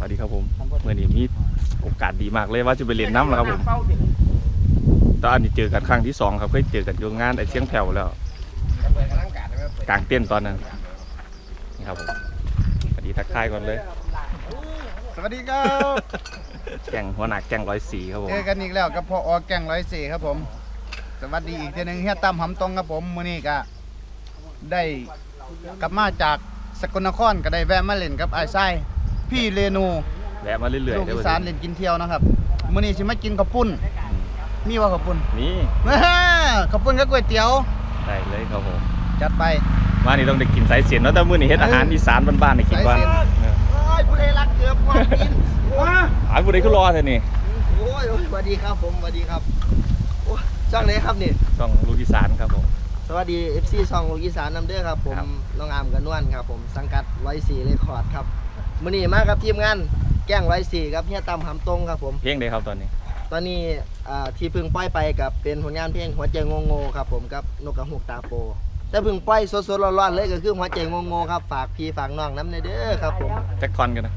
สวัสดีครับผมเมื่อนี้มีโอกาสดีมากเลยว่าจะไปเรียนน้ำแล้วครับผมตอนนี้เจอกันครั้งที่สองครับเคยเจอกันอยู่งานไอเชียงแผ่วแล้วกลางเต้นท์ตอนนั้นนี่ครับผมสวัสดีทักทายก่อนเลย สวัสดีครับแก่งหัวหนักแก่งร้อยสีครับผมเจอกันอีกแล้วกับพ่ออแก่งร้อยสี่ครับผม สวัสดีอีกทีหนึงเฮียตั้มหำตรงครับผมมื้อนี้ก็ได้กลับมาจากสกลนครก็ได้แวะมาเล่นกับไอ้ไส้ พี่เรนูแวะมาเรื่อยลูกๆได้อีอสานเล่นกินเที่ยวนะครับมื้อนี้สิมากินข้าวปุ้น มีว่าข้าวปุ้นนี่ข้าวปุ้นกับก๋วยเตี๋ยวได้เลยครับผมจัดไปมานี่ต้องได้กินสายเสียนเนาะแต่มื้อนี้เฮ็ดอาหารอีสานบ้านๆให้กินก่อนสายเสียนเออโอ้ยผู้ใดรักเกือบกว่ากินว้าหาผู้ใดก็รอเท่านี่โอ้ยโอ้ยสวัสดีครับผมสวัสดีครับโอ้ยช่องไหนครับนี่ต้องลูกอีสานครับผมสวัสดี FC ช่องลูกอีสานนำเด้อครับผมครับน้องอามกับนวลครับผมสังกัดร้อยสี่เรคคอร์ดครับ มื้อนี้มากับทีมงานแกล้งร้อยสี่ครับเฮียตำหำตรงครับผม เพลงใดครับตอนนี้ ตอนนี้อ่าที่เพึ่งปล่อยไปกับเป็นผลงานเพลงหัวใจงงๆครับผมกับนกกระหูกตาโป แต่เพึ่งปล่อยสดๆร้อนๆเลยก็คือหัวใจงงๆครับฝากพี่ฝากน้องน้ำในเด้อครับผม แจ็คคอนกันนะ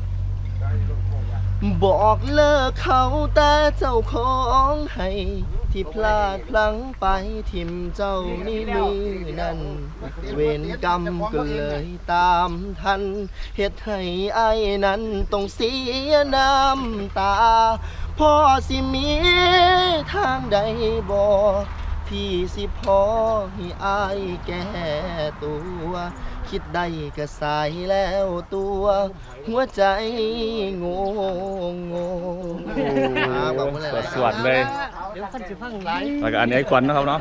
บอกเลิกเขาแต่เจ้าของให้ ที่พลาดพลั้งไปทิมเจ้านี่มีนั่น เวรกรรมก็เลยตามทันเหตุให้ไอ้ายนั้นต้องเสียน้ำตา พ่อสิมีทางใดบอก ที่สิพอให้อายแก้ตัว คิดได้ก็สายแล้วตัว หัวใจงงงงอ่าบอกมาเลยสวดๆเลย เดี๋ยวคนสิฟังหลายแล้วก็อันนี้ไอ้ควันนะครับเนาะ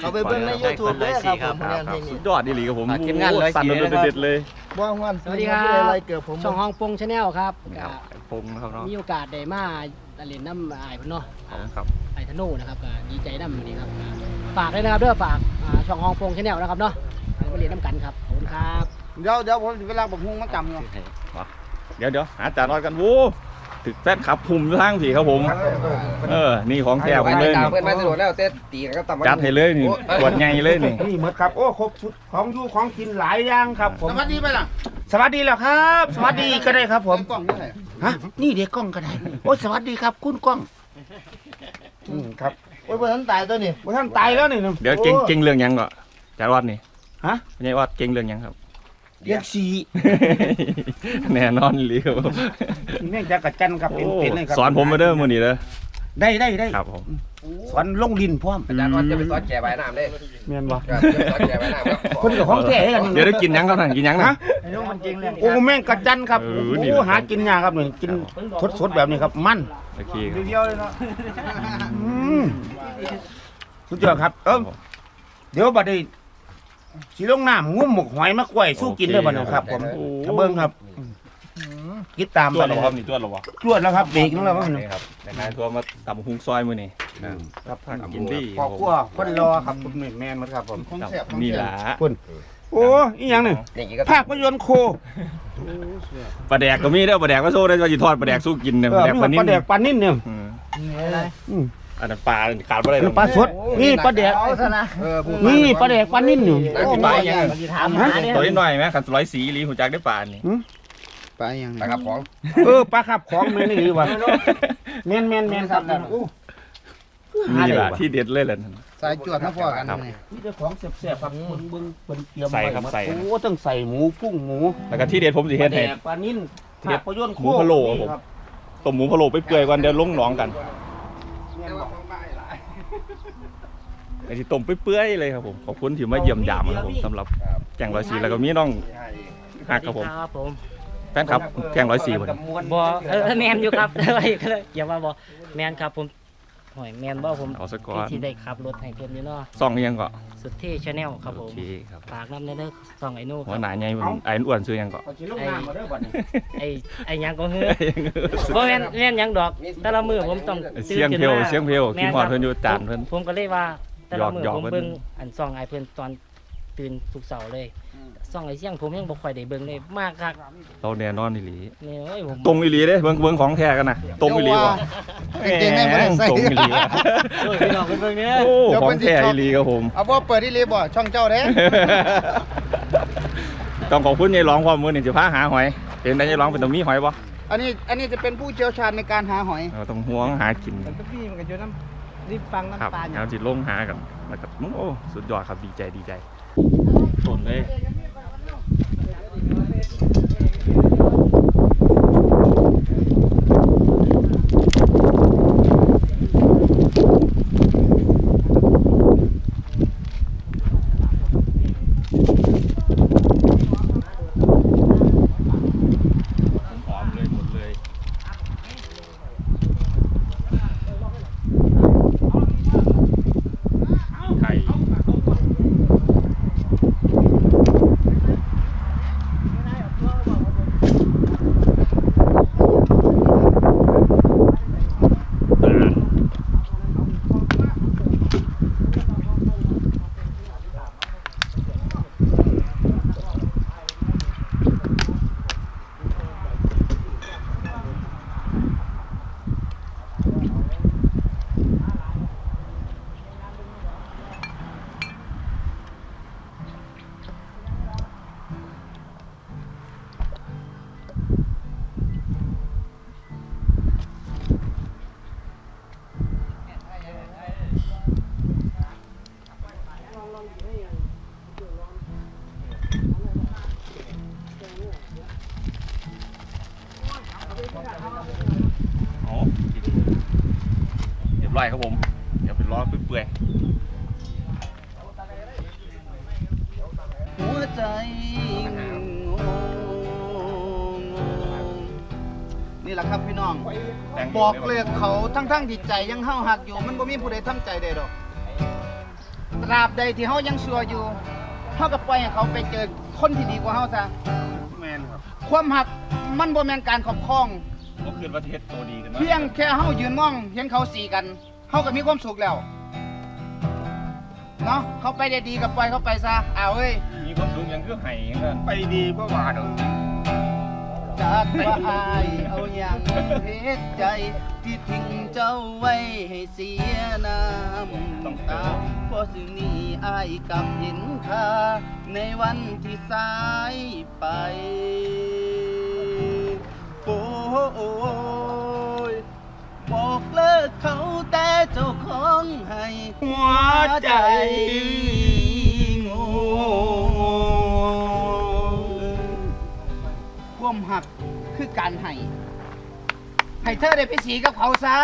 เขาไปเบิ่งใน YouTube ด้วยครับผมผลงานเพลงสุนี้ดยอดดีหลีครับผมฝากทีมงานร้อยสั่นสี่โดด้วยนะครับ เด็ดๆเลยว่างวันสวัสดีครับ อะไรเกิดผมช่องห้องปงชาแนลครับครับไอ้พงนะครับเนาะมีโอกาสได้มาเล่นน้ำอายเพิ่นเนาะครับ ไอธนูนะครับก็ดีใจน้ำวันนี้ครับฝากเลยนะครับเด้อฝากอ่าช่องห้องปงชาแนลนะครับเนาะมาเรียนน้ำกันครับขอบคุณครับเดี๋ยวเดี๋ยวผมสิเวลาผมหุงมาจำอยู่เดี๋ยวเดี๋ยวหาจานรอดกันโว้ถึกแฟนขับภูมิทางผีครับผม เออ นี่ของแท้ผมเลยตามนี่เพื่อนมาสะดวกแล้วเต้ตีกันก็ตามจัดให้เลยนี่ขวดใหญ่เลยนี่นี่หมดครับ โอ้ครบชุดของอยู่ของกินหลายอย่างครับผม สวัสดีไปล่ะ สวัสดีแล้วครับ สวัสดีก็ได้ครับผมกล้องนี่ไหนฮะ นี่เด็กกล้องก็ได้ โอ้ยสวัสดีครับ คุณกล้อง อืมครับโอ้ยเพื่อนตายตัวนี้ว่าท่านตายแล้วนี่เดี๋ยวเก่งเก่งเรื่องหยังก่อนจารอดนี่ฮะ ไม่ใช่ว่าเก่งเรื่องหยังครับ เรียกสีแน่นอนเลยครับผมนี่แม่งจะกระจันครับเป็นโอ้เป็นเลยครับสอนผมมาเด้อมื้อนี้เด้อ ได้ได้ได้ครับผมสอนลงดินพร้อมอาจารย์ว่าจะไปสอนแก่ใบน้ำได้แม่นบ่จะไปสอนแก่ใบน้ำครับคนกับของแท้กันเดี๋ยวได้กินหยังครับนั่นกินหยังนะฮะโอ้แม่งกระจันครับเอโอ้อนี่โหแหละหากินยากครับนี่กินสดๆแบบนี้ครับ มันโอเคครับเดียวเลยเนาะอืมสุดยอดครับ เออเดี๋ยวบัดนี้สิลงน้ำงุ้มหมกหอยมะกล้วยสู้กินเด้อบัดนี้ครับ ผมโอ้ถ้าเบิ่งครับ คิดตามตัวบัดเรานี้ครับนี่ตัวเราบ่จวดแล้วครับเบรกแล้วครับนี่ครับแต่นายทัวร์มาตำหุงซอยมื้อนี้ครับทานกินดีพอขั้วคนรอครับคุณแม่แมนมาครับผมของครับแซ่บของนี่แซ่บล่ะโอ้อีหยังหนึ่งอย่างนี้ก็ภาคยนตร์โคปลาแดกก็มีเด้อปลาแดกก็โซ่ได้ว่าสิทอดปลาแดกสู้กินเนี่ยเอปลาอแดกมีปลานิ่ปลาแดกปลานิ่นเนี่ยอืมอะไรอืมอันนั้นปลาขาดบ่ได้คือปลาสดนี่ปลาแดกเอาซะนะเออพูดนี่ปลาแดกปลานิ่นอยู่นั่งกินใบยังถามหาเนี่ยตัวนิดหน่อยไหมคันร้อยสีอีหลีหูจักได้ปลานี่ไปยังไปครับของเออปลาขับของแม่นนี่ดีว่ะแมนแมนแมนครับโอ้นี่ล่ะที่เด็ดเลยแหละสายจวดมาพอกันนี่นี่เจ้าของแซ่บๆครับเบิ่งเบิ่งเบิ่งเตรียมใส่ครับไว้ใส่โอ้ต้องใส่หมูกุ้งหมูแล้วก็ที่เด็ดผมสิปเฮ็ลาดแดให้กปลานิ่นเฮ็ดภาคยนตร์โคหมูพะโล้ครับผมต้มหมูพะโล้ไปเปื่อยก่อนเดี๋ยวลงหนองกันไอ้ที่ต้มไปเปื่อยเลยครับผมขอบคุณที่มาเยี่ยมยามครับผมสำหรับแกงร้อยสีแล้วก็มีน้องหักครับผมครับผมแฟนครับแกงร้อยสีบ่นี่บอเออแมนอยู่ครับอะไรก็เลยอย่าว่าบอแมนครับผมหอยแมนบ่ผมเอาซะก่อที่นที่ได้ขับรถให้เพิ่นอยู่เนาะซ่องอีหยังก็สุดเท่ชาแนลครับผโอมเคครับฝากน้ำในเด้อส่องไอ้นู่คหัวรับหน้าใหญ่มันไอ้อ้วนซื้อหยังก็เอาสิลงน้ำมาเด้อบัดนี้ไอ้ไอ้หยังก็เฮือบ่แม่นแม่นหยังดอก แต่ละมือผมต้องเสียงเพลวเสียงเพลวกินฮอดเพิ่นอยู่จานเพิ่นผมก็เลยว่าแต่ละมือหยอกผมๆเพิ่นเบิ่งอันซ่องไอ้เพิ่นตอนตื่นทุกเสาร์เลย ซ่องไอ้เสียงผมยังบ่ค่อยได้เบิ่งเลยมากคักเราแน่นอนอีหลีนี่โอ้ยผมตรงอีหลีเด้เบิ่งเบิ่งของแท้กันนะตรงอีหลีว่ะกางเกงในบ่ได้ใส่ ตรงอีหลีว่ะโอ้ยพี่น้องเพิ่นเบิ่งเนี่ยโอ้ของแท้อีหลีครับผม เอาบ่เปิดที่รีบ่ช่องเจ้าเด้ ต้องขอบคุณยายร้องความมือนี่สิพาหาหอย เห็นได้ยายร้องเป็นตรงมีหอยบ่อันนี้อันนี้จะเป็นผู้เชี่ยวชาญในการหาหอยเราต้องห่วงหากินแต่พี่มันก็อยู่น้ำรีบฟังครับน้ำปลาเนี่ยแล้วจิลงหากันแล้วก็โอ้ สุดยอดครับ ดีใจดีใจต้นเลย หอมเลยหมดเลย ครับผม เดี๋ยวเป็นล้อเปื่อยหัวใจนี่แหละครับพี่น้อง บอกเลยเขาทั้งๆที่ใจยังเฮาหักอยู่ มันบ่มีผู้ใดทำใจได้ดอก ตราบใดที่เฮายังชัวอยู่เฮาก็ปล่อยให้เขาไปเจอคนที่ดีกว่าเฮาซะแมนครับ ความหักมันบ่แมนการขอบครองก็คือประเทศโตดีกันเพียงแค่เฮายืนมองเห็นเขาสีกัน เฮาก็มีความสุขแล้ว เนาะเขาไปได้ดีก็ปล่อยเขาไปซะเอาเว้ย มีความสุขยังคือไห้ยังกันไปดีเพราะว่าดอกจากว่าอายเอาอย่างเหตุใจ ที่ทิ้งเจ้าไว้ให้เสียน้ำตาเพราะสิ่งนี้อายกลับเห็นค่าในวันที่สายไป โอ้ย บอกเลิกเขาแต่เจ้าของให้หัวใจโง่ความหักคือการให้ให้เธอได้ไปสีกับเขาซะ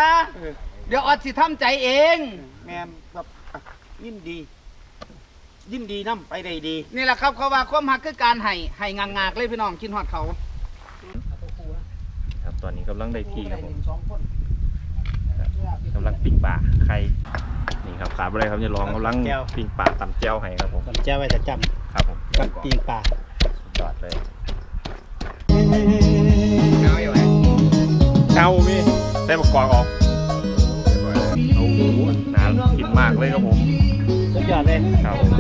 เดี๋ยวออดสิทำใจเอง แม่นแบบอะยินดี ยินดีน้ำไปได้ดี นี่แหละครับเขาว่าความหักคือการให้ให้งางๆเลยพี่น้องกินฮอดเขา ครับตอนนี้กำลังได้ที่ครับผม กำลังปิ้งปลาไข่นี่ครับขาดอะไรครับจะลองกำลังแจ่วปิ้งปลาตำแจ่วให้ครับผมผมแจ้ไว้แต่จครับผมำกับปีงปลาสุดยอดเลยเงาอยู่ไหมเช้ามีใส่ประกอบออกโอ้โหน้ำกินมากเลยครับผมสุดยอดเลยครับผม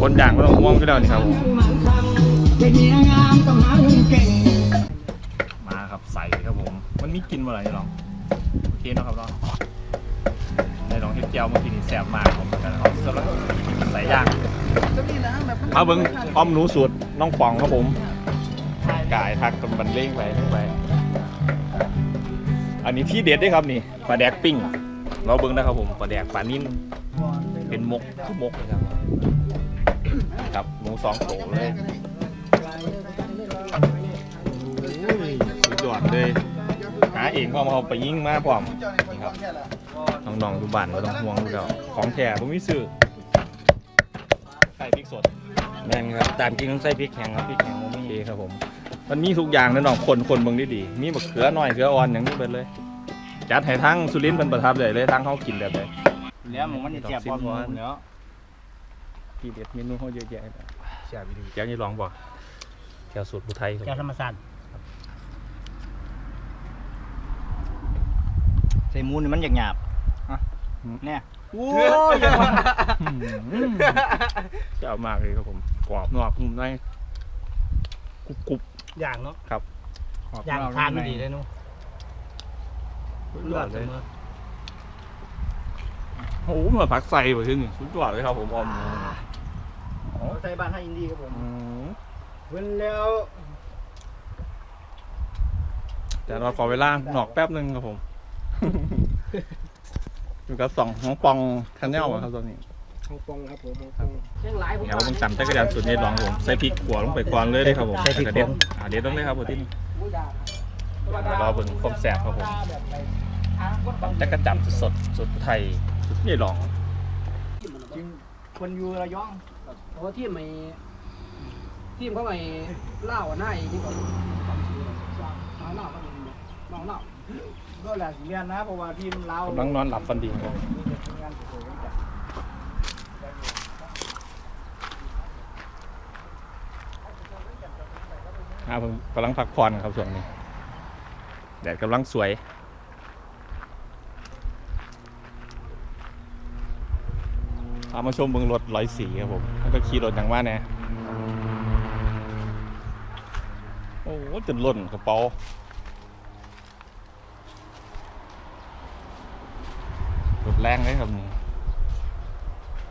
คนอย่างก็ต้องห่วงกันแล้วนี่ครับผมมาครับใส่ครับผม มันมีกลินอะไรลองโอ เคเนาะครับเนาะได้ลองเฮ็ดแจ่วเมื่อกี้นี่แซ่บมากผมแต่เขาสำหรับใส่ย่างมาเบิ้งอ้อมหนูสูตรน้องปองครับผมกายทักกันบันเล่งไปเล่งไป อันนี้ที่เด็ดเด้วยครับนี่ปลาแดกปิ้ง เราเบิ้งนะครับผมปลาแดกปลานิ่นเป็นมกคือมกเลยครับครับหมูสองโตเลยสุดยอดเลยหา เองพร้อมเอาไปยิงมาพร้อมนี่ครับน้องๆดูบ้านก็ต้องห่วงดูแล้วของแท้ผมมีซื้อใส่พริกสดแม่นครับตามจริงต้องใส่พริกแห้งครับพริกแห้งโอเคครับผมมันมีทุกอย่างนะน้องคนคนเบิ่งดีๆมีบักเขือหน่อยเขืออ่อนอย่างนี้เบิดเลย จัดให้ทั้งสุรินทร์เป็นประทับใจเลยทั้งเขากินแบบเลยแล้วมันจะเจ็บพอหมูแล้วที่เด็ดเมนูเขาเยอะแยะเลยแซ่บดีแก้วนี่ลองบ่แก้วสูตรบุไทยครับแก้วธรรมศาสตร์ ส่หมูนี่มันหยาบหยาบๆอะเนี่ยโอ้ยอืมแซ่บมากเลยครับผมกรอบนอกนุ่มในกรุบกรุบอย่างเนาะครับอย่างทานไม่ดีเลยนู้สุดยอดเลยโอ้โหมาผักใส่ไปถึงนี่สุดยอดเลยครับผมออมใส่บ้านให้อินดีครับผมอืมเว้นแล้วแต่เราขอเวลาหนอกแป๊บหนึงครับผม อยู่กับสองน้องปองคันแนลครับตอนนี้ ฮ่องกงครับผมฮ่องกงเชียงรายผมเดี๋ยวผมจำจักรยานสุดในร้องผมใส่พริกขัวลงไปก่อนเลยเด้ครับผมใส่พริกแล้วเด็ดอ่าเด็ดต้องเลยครับผมที่นี่รอเบิ่งความแซ่บครับผมจักรจันทร์สดๆสุดไทยสุดนี่ร้องคนอยู่ระยองเพราะว่าทีมไม่ทีมเขาไม่เล่าหน้าอีกที่ก่อนเอาเล่าก็ยังน้องเล่า ก็แหละเรียนนะเพราะว่าทีมเรากำลังนอนหลับฟันดีครับอาผมกำลังพักผ่อนครับช่วงนี้ แดดกำลังสวยพามาชมเบืองรถร้อยสีครับผม แล้วก็ขี่รถอย่างว่าแน่โอ้โหจนล่นกระเป๋ารถ แรงเลยครับนี่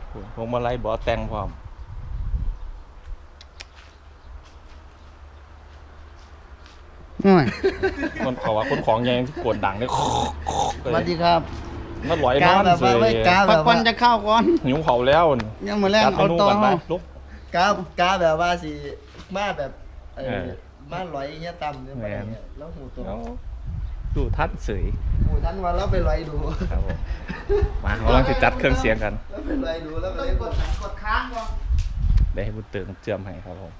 โอ้พวงมาลัยบอแต่งพร้อมโอ้ยคนเขาว่าคนของใหญ่กวนดังเลยสวัสดีครับมันลอยนกาอนแบบเสว่ายไม่กาแบพักบก่อว่านจะเข้าก่อนหิวเขาแล้วยังมาแรงจัดเมเอานูต่อกันไปเฮาลุกกา กาแบบว่าสิมาแบบเอเอออมาลอยเงี้ยต่ำเนี่ยแม่มานเนี่ยแล้วหูตัวแล้วดูท่านเสย หูท่านว่าเราไปลอยดูครับผมมาเรากำลังจะจัดเครื่องเสียงกันแล้วไปลอยดูแล้วไปต้องเล่นกกดดกดค้างก่อนได้ให้บุญเติมเจือมให้ครับผม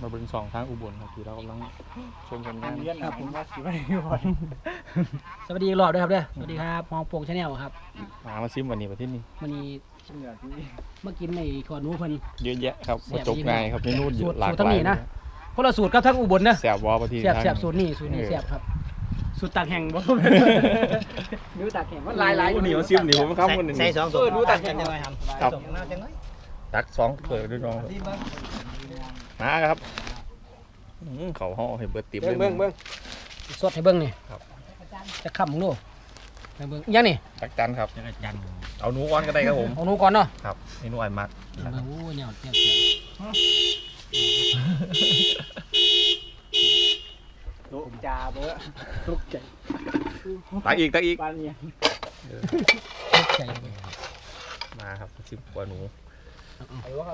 มาเบิ่งสองทางอุบลครับที่เรากำลังชมกันงานครับผมว่าสิไม่ไหวสวัสดีอีกรอบด้วยครับเด้อสวัสดีครับฮ่องกงชาแนลครับมามาซิมวันนี้มาที่นี่วันนี้เมื่อกินในก่อนหนู้เพิ่นเยอะแยะครับแซ่บมาจบง่ายครับเมนูสูตรหลากสูตรทั้หงลานี้ยนะคนละสูตรครับทั้งอุบลนะแสบวอปที่แซ่บทางแซ่บสูตรนี่สูตรนี้เออแซ่บครับ สูตรตากแห้งบ่นิ้วตากแห้งมันหลายหลายวันนี้มาซิมนี่ผมครับวันนี้ใส่สองศพรู้ตัดกันยังไงครับครับสองหน้าจังเลยตักสองเปิดด้วยน้องครับดีมากมาครับอื้อเขาห่อให้เบิดติบเลยเบิ่งเบิ่งสดให้เบิ่งนี่ครับจะคำมึงดูให้เบิ่งยังนี่ตักจันครับเอาหนูก้อนก็ได้ครับผมเอาหนูก่อนเนาะครับเมนูไอ้มักนะคเบิ่รับงโอ้ยเนี่ยเนี่ยเสียง ลูกจ่าเบ้อลูกใจตักอีกตักอีกปานเนี่ยตกใจมาครับซิมกว่าหนู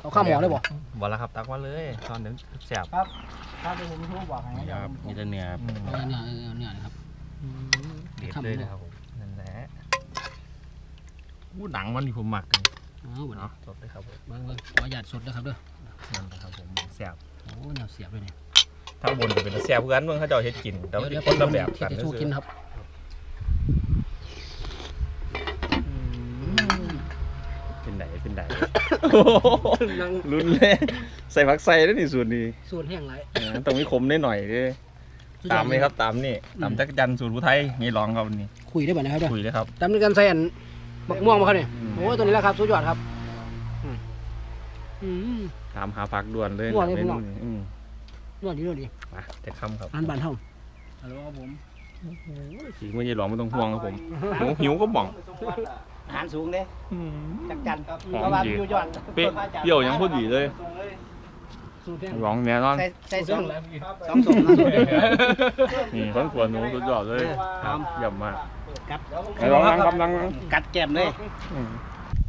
เอาข้าวหมอเลยบ่บอละครับตักมาเลยตอนเดี๋ยวแสบถ้าเป็นผมโทรบอกให้นี่ครับมีแต่เนื้อครับเอาเนี่ยเอาเนี่ยนะครับเด็ดเลยนะครับผมนั่นแหละอู้หนังมันที่ผมหมักกันเอาบ่เนาะเนาะสดเลยครับผมเบิ่งเบิ่งขออนุญาตสดนะครับเด้อนั่นแหละครับผมแสบโอ้เนี่ยเสียบเลยเนี่ย ถ้าบนจะเป็นแสบเพื่อนเมืองเขาเจะเอาเฮ็ดกินแต่ว่าเดี๋ยวคนละแบบเดี๋กัยนวจะสู้กินครับเป็นไหนเป็นไหนรุนแรงใส่ผักใส่แล้วนี่สูตรนี้สูตรแห้งไรเออต้องมีขมนิดหน่อยด้วยตามไหมครับตามนี่ตามจักรจันทร์สูตรผู้ไทยนี่ลองครับวันนี้ คุยได้บ่นะครับเด้อคุยเลยครับตามด้วยกันใส่อันบักม่วงมาครับเนี่ยอืมโอ้ยตัวนี้แหละครับสุดยอดครับอืมอืมถามหาผักด่วนเลยด่วนเลย พี่น้องอืมนวดดีนวดดีมาแต่คำครับอันบานเฮาฮัลโหลครับผมสีมือยี่หลองไม่ต้องห่วงครับผมหิวหิวก็บ่องอาหารสูงเด้จักจันครับหอมเพราะว่าดีอยู่ยอดเป๊ะเปรี้ยวยังพอดีเลยสูตรแห้งหลองแน่นอนใส่ใส่สสูอตงรแห้งสองสมนะนี่ต้นขวหนูสุดยอดเลยครับเยี่ยมมากกัดไหนลองนั่งครับนั่งกัดแก้มเลยอืม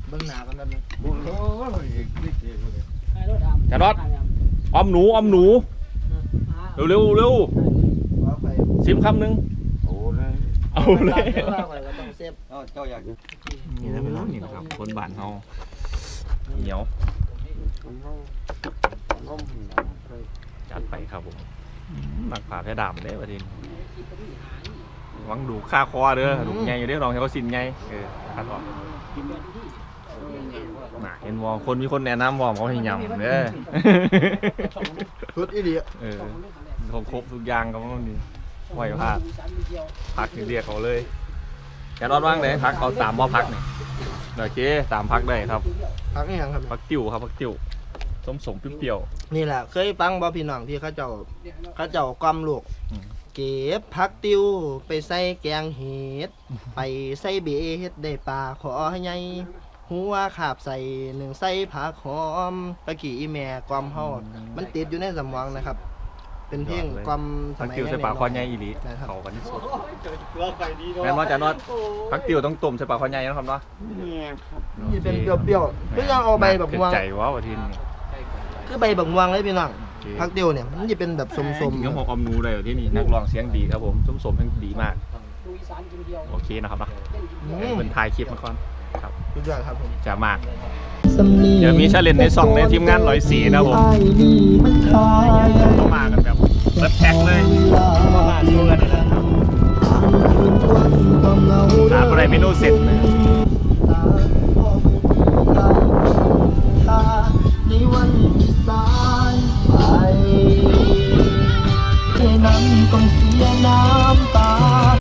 เบื้องหน้ากันนั่นนึงให้รถดำอย่ารอดออมหนูออมหนู เร็วเร็วเร็วว่าไปซิมคำหนึ่งโอ้ยเอาเลยว่าไปก็ต้องเซฟเจ้าอยากนี่นะพี่น้องนี่นะครับคนบ้านเฮาเหนียวจัดไปครับผมหมักผ่าแพร่ดำเด้ประเด็นหวังดูค่าคอเด้อดูใหญ่อยู่เด้อลองให้เขาสินใหญ่เออคัดออก น่ะเห็นวอคนมีคนแนะนำวอมเขาให้ยำเด้อชุดอีเดียเออครบครบทุกอย่างก็มันนี่ไหวพลาดพักนี่เรียกเขาเลยแกรอดว่างเลยพักเขาตามบ่พักนี่โอเคตามพักได้ครับพักนี่ยังครับพักติวครับพักติวสมสมๆเปรี้ยวนี่แหละเคยฟังบ่พี่น้องที่เขาเจ้าเขาเจ้ากำลูกอืมเก็บผักติวไปใส่แกงเห็ด ไปใส่เบเฮ็ดได้ปลาขอใหญ่ หัวขาบใส่หนึ่งใส่ผักหอมตะกี้อีแม่กวามเฮามันติดอยู่ในสมองนะครับ เป็นเพลงความสพักมัยติวใส่ปลาคอใหญ่อีหลีนะครับเขากันที่สุดแม่นว่าจะนอดพักติวต้องต้มใส่ปลาคอใหญ่นะครับเนาะนี่เป็นเปรี้ยวๆก็ยังเอาใบบักม่วงเผ็ดใจว้าวอาทิตย์นี้คือใบบักม่วงเลยพี่น้องโอเคพักเดียวเนี่ยมันจะเป็นแบบส้มกินกับหมกอมนูเลยที่นี่นักร้องเสียงดีครับผมสมสมทั้งดีมากดูอีสานกินเดียวโอเคนะครับเนาะๆอืมเป็นถ่ายคลิปมาก่อน ครับสุดยอดครับผมจะมาก เดี๋ยวมีชาเลนจ์ในซองในทีมงานร้อยสีนะครับผมต้องมากันแบบเบิดแพ็คเลยมาดูกันเลยนะร้านอะไรเมนูเสร็จเลยในวันที่สายไปแค่นั้นต้องเสียน้ำตาบ่มีนี่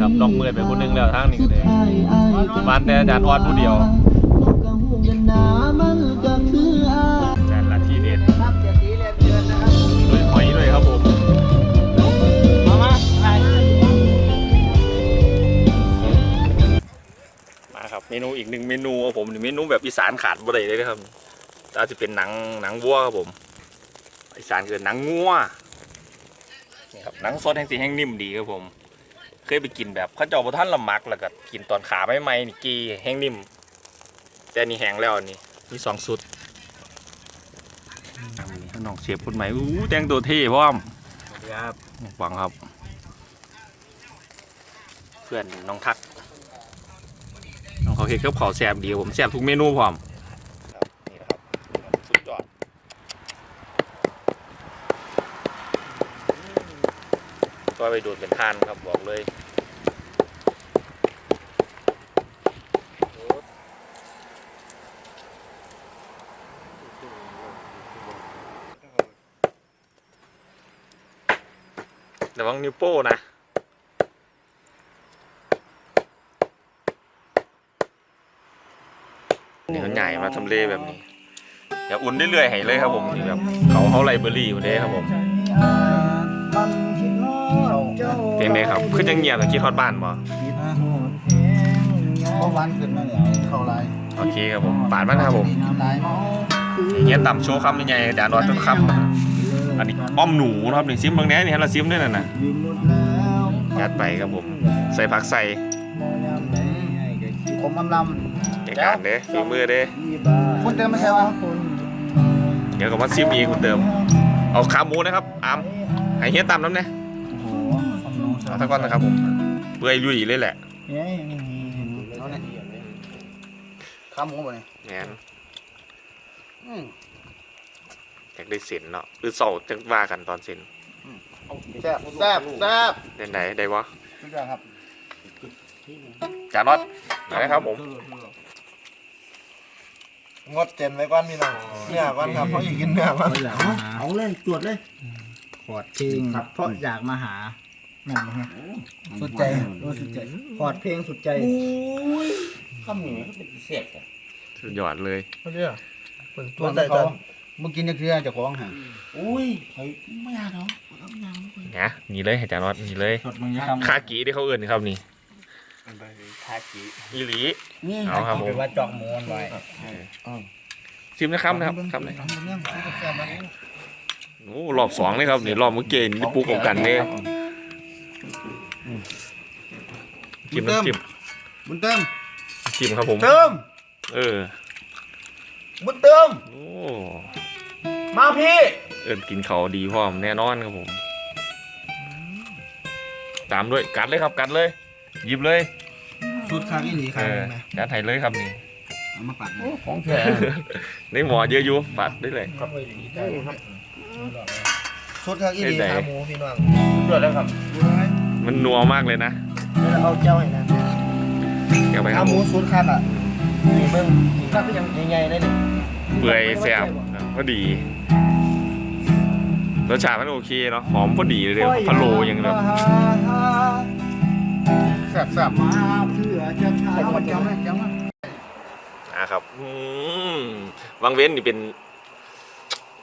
ครับน้องเมื่อยไปคนหนึงแล้วทั้งนี้ก็เลยบ้านแต่อาจารย์ออดผู้เดียวแต่ละที่เด็ดครับเสียตีเรียนเชิญนะครับด้วยหอยด้วยครับผมมามาไปมาครับเมนูอีกหนึ่งเมนูครับผมเมนูแบบอีสานขาดบ่ได้เลยนะครับแต่จะเป็นหนังหนังวัวครับผมอีสานคือหนังงัวนี่ครับหนังสดแห้งสีแห้งนิ่มดีครับผม เคยไปกินแบบเข้าเจ้าบท่านละมักแล้วก็กินตอนขาไม่ไหมนี่กีแห้งนิ่ม แต่อันนี่แห้งแล้วอันนี่มีสองสุดน้องเสียบคนใหม่อู้แต่งตัวเท่พร้อมครับหวังครับ เพื่อนน้องทักน้องเขาเห็นกับเขาวแซ่บดีครับผมแซ่บทุกเมนูพร้อมครับนี่นะครับสุดยอด ไปดูดเป็นทานครับบอกเลยระวังนิ้วโป้นะนี่เขาใหญ่มาทำเลแบบนี้อย่าอุ่นเรื่อยๆให้เลยครับผมแบบเขาเขาไลเบอรี่อยู่เด้ครับผม เป็นไงครับคือจังเงียบแต่คิดฮอดบ้านบ่เมื่อวานขึ้นมาเนี่ยเข้าไลน์โอเคครับผมปาดมันครับผมไลน์เงี้ยต่ำโชว์คำยังไงด่านรอดจนคำอันนี้อ้อมหนูนะครับนี่ซิมเบางแหน่นี่ฮะเราซิมด้วยน่ะนะยัดไปครับผม ใส่ผักใส่ผมลำลในการเด้ฝีมือเด้ำคุณเติมไม่ใช่วะเดี๋ยวกับว่าซิมเองคุณเติม เอาขาหมูนะครับอามให้เฮียต่ำน้ำเนี่ยโอ้โห เอาทั้งก้อนนะครับผมเปื่อยลุยเลยแหละเอาเนี่ยข้าวหมูบ่เนี่ยแม่นอืมอยากได้เส้นเนาะหรือเสาจะว่ากันตอนเส้นแซ่บแซ่บแซ่บเล่นไหนได้วะสุดยอดครับจานน็อตไหนครับผมงดเจนไว้ก่อนพี่น้องเนื้อก่อนครับเพราะอยากกินเนื้อก่อนเอาเล่นตรวจเลยขอดเพลงเพราะอยากมาหา แม่นบ่ฮะสุดใจรู้สุดใจขอดเพลงสุดใจข้าวหมูเป็นเศษอะสุดยอดเลยเขาเรียกเป็นตัตัววใจใจเขาจันเมื่อกี้นี่คือเจะของหาอุ้ยเฮ้ยไม่เอาเนาะนะนี่เลยให้จานน็อตนี่เลยสดมึงยังคากีที่เขาเอื่นครับนี่ทากิอีหลีนี่เอาครับผมว่าจอกหมูไว้ซิมนะครับนะครับครับเลยเรื่องแซ่บนะโอ้รอบสองเลยครับนี่รอบเมื่อกี้นี่ปลูกของกันเนี่ย จิ้มน้ำจิ้มบุญเติมจิ้มครับผมเติม เออ บุญเติม โอ้มาพี่ เอินกินเขาวดีพร้อมแน่นอนครับผม ตามด้วยกัดเลยครับกัดเลยหยิบเลยสูตรคากิลีคเอรับอกัดให้เลยครับนี่เอามาปัดของแท้ในหมอเยอะอยู่ปัดได้เลยชุดข้างอีดีไหนขาหมูพี่น้องตรวจแล้วครับ มันนัวมากเลยนะแล้วเอาเจ้าให้นะเดี๋ยวไปคขารับหผมูมชุดคันอะนี่เบิ่งคันก็ยังใหญ่ๆเลยนี่เปื่อยแซ่บพอดีรสชาติมันโอเคเนาะหอมพอดีเลยเดี๋ยวพะโลยังแบบแซ่บแซ่บมาเพื่อจะทำมาเจ้าไหมเจ้าไหมนะครับอืมวังเว้นนี่เป็น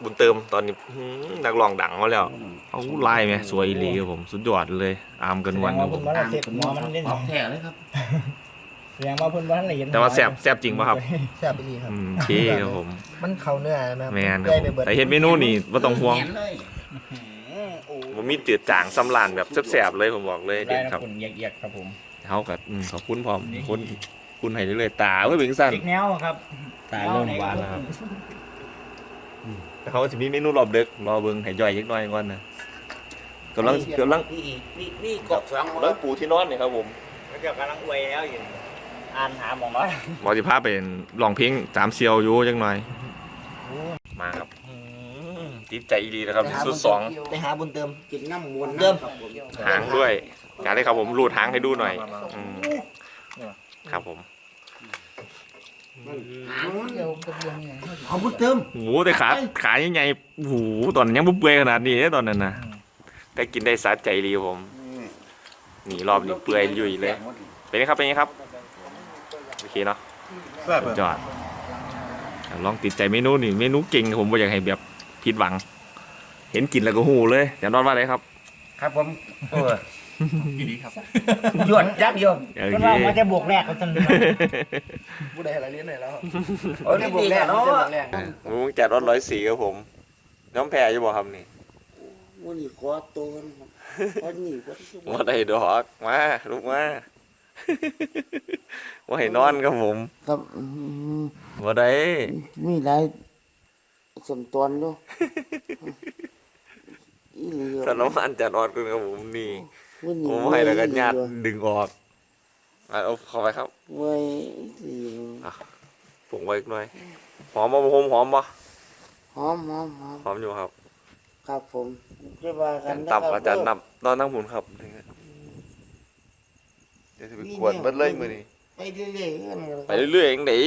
บุญเติมตอนนี้อืมนักร้องดังเขาแล้วเอาไล่ไหมสวยอีหลีครับผมสุดยอดเลยอามกันวันครับผมอ่านผมว่ามันเล่นของแท้เลยครับแสดงว่าเพิ่นว่าท่านละเอียดแต่ว่าแซบแซบจริงป่ะครับแซ่บไปดีครับ อืมโอเคครับผมมันเข้าเนื้อนะแมนครับผมแต่เห็นเมนูนี่ว่าต้องห่วงแหนเลยผมมีจืดจางสำลานแบบแสบๆเลยผมบอกเลยเด็ดครับคนเอียกๆครับผมเขากับขอบคุณพร้อมคุณคุณให้เรื่อยๆตาเว้ยเบ่งสั้น อีกแนวครับตาเริ่มหวานแล้วครับ เขาจะมีเมนูรอบดึกรอเบิ่งให้ย่อยยักหน้อยก่อนนะกำลังกำลังนี่นี่นี่กบสองกำลังปูที่นอนนี่ครับผมเดี๋ยวกำลังอวยแล้วอยู่อ่านหาหมองน้อยหมอสิพาเป็นลองเพลงสามเซียวอยู่จังหน่อย มาครับอืมติดใจอีดีนะครับสุดสองไปหาบุญเติมกินน้ำมวนเติมหางด้วยอยากให้ครับผมรูดหางให้ดูหน่อยอืมครับผม เอาบุญเติมโอ้โหแต่ขาขาใหญ่ๆโอ้โหตอนนั้นยังบ่เปื่อยขนาดนี้ตอนนั้นนะแต่กินได้สะใจดีครับผมนี่รอบนี้เปื่อยยุ่ยเลย เป็นไงครับเป็นไงครับโอเคเนาะสุดยอดลองติดใจเมนูนี่เมนูเก่งผมบ่อยากให้แบบผิดหวัง เห็นกินแล้วก็หูเลยแต่นอนว่าอะไรครับ ครับผมเออดีครับหยวนยับเดียวโอเพราะเค ว่ามันจะบวกแรกเขาจนผู้ใดอะไรเลี้ยงไหนแล้วโอ้ยดีแล้เนาะมึงจัดรถร้อยสี่ครับผม น้องแพรอยู่บ่ครับนี่วันนี้ขอตัวนะครับวันนี้ก็มาได้ดอกมาลูกมา ว่าให้นอนครับผมครับว่าได้มีหลายสมตอนด้วยอีหลีสารพันจัดรถกันครับผมนี่ วันผนี้มให้แล้วก็ญาติดึงออกอะเอาเข้าไปครับไว้สิผงไว้อีกหน่อย หอมบ่ผมหอมบ่หอมหอมหอมหอมอยู่ครับครับผมจะว่ากัอานจารย์นะตับครับอาจารย์นับตอนนั่งหมุนครับเดี๋ยวจะไปกวนเบิดเลยมือนี้ไปเรื่อยๆกันครับไปเรื่อยๆเองดิ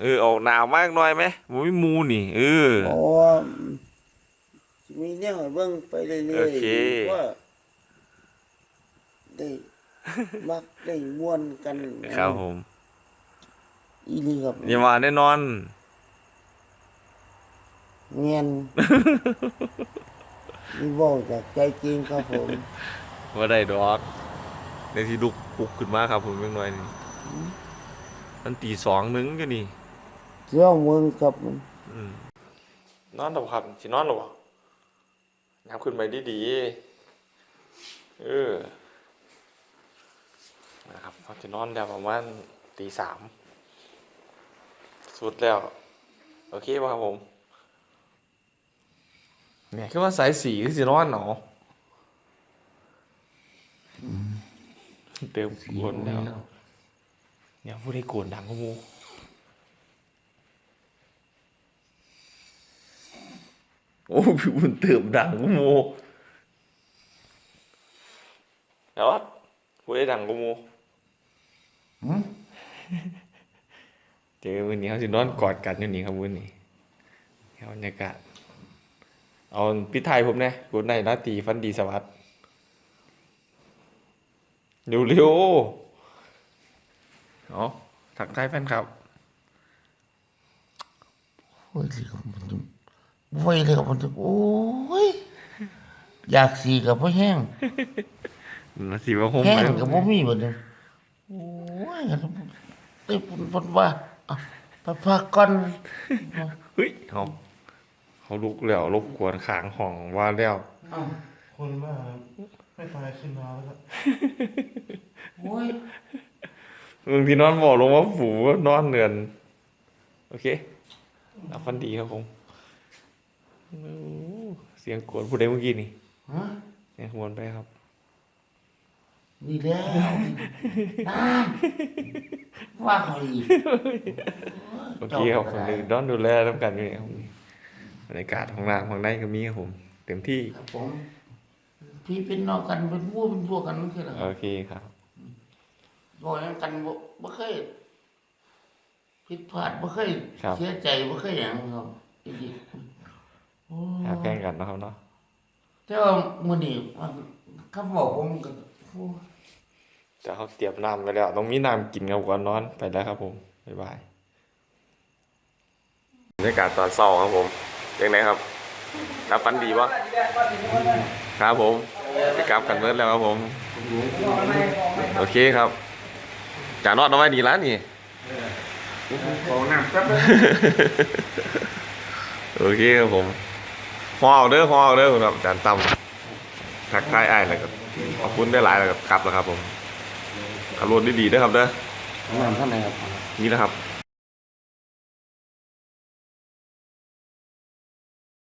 เออออกหนาวมากหน่อยไหมมันไม่มูนี่เออโอ้มีแนวให้เบิ่งไปเรื่อยโอเคๆว่า ได้มักได้ม่วนกันครับผม อีหลีครับอย่ามาแน่นอนเงียนนี่เว้าจากใจจริงครับผมว่าได้ดอกในที่ลุกปลุกขึ้นมาครับผมยังน้อยนี่มันตีสองนึงก็นี่เจ้าเมืองครับมันอืมนอนหรอครับสินอนหรอนับขึ้นไปดีๆเออ นะครับเขาจะนอนแล้วประมาณตีสามสุดแล้ว โอเคป่ะครับผมเนี่ยคือว่าสายสีคือสินอนเนาะเติมโกนแล้วเนี่ยผู้ได้โกนดังก็มูโอ้พี่บุญเติมดังก็มูแล้ววัดผู้ได้ดังก็มู เจอวันนี้เขาจะนอนกอดกันอยู่นี่ครับวันนี้เอาบรรยากาศเอาพี่ไทยผมเนี่ยกุดในราตรีฟันดีสวัสดิ์เร็วเร็วๆเอาถักทายแฟนครับโอ้ยสิครับมันโว้ยเลยครับมันโอ้ยอยากสีกับพ่อแห้งมาสิว่าผมแห้งไปกับพ่มีหมดเลย โอ้ยได้ปุ่นปุ่นว่าอะไปพักก่อนเฮ้ยเขาเขาลุกแล้วรบกวนขางห้องว่าแล้วคนว่าไม่ตายขึ้นมาแล้วโอ้ยบางทีนอนบอกลงว่าฝูก็นอนเนือน โอเคเอาฟันดีครับผมเสียงกวนผู้ใดเมื่อกี้นี่ฮะเสียงกวนไปครับ ดีแล้วนั่นว่าเขาอีกโอเคครับคนหนึ่งนอนดูแลทำกันอยู่เนี่ยครับบรรยากาศของน้ำของในก็มีครับผม เต็มที่ครับผมพี่เป็นน้องกันเป็นพวกเป็นพวกกันไม่ใช่เหรอโอเคครับบอกอย่างกันบ่บ่เคยผิดพลาดบ่เคยครับเสียใจบ่เคยหยังครับอีกโอ้หาแกล้งกันนะครับเนาะแต่ว่ามื้อนี้มันคำบอกผมก็ โอ้จะเขาเตรียมน้ำไปแล้ว ต้องมีน้ำกินครับก่อนนอนไปแล้วครับผม บ๊ายบายบรรยากาศตอนเช้าครับผมยังไงครับรับฟันดีปะครับผมไปกลับกันเมื่อแล้วครับผม โอเคครับจานอดเอาไว้ดีแล้วนี่ขอน้ำแป๊บนึงโอเคครับผมห่อเอาเด้อห่อเอาเด้อครับจานตทักทายอ้ายแล้วก็ขอบคุณได้หลายแล้วก็กลับแล้วครับผม อารมณ์ดีๆนะครับเด้อน้ำท่านไหนครับ นี่นะครับค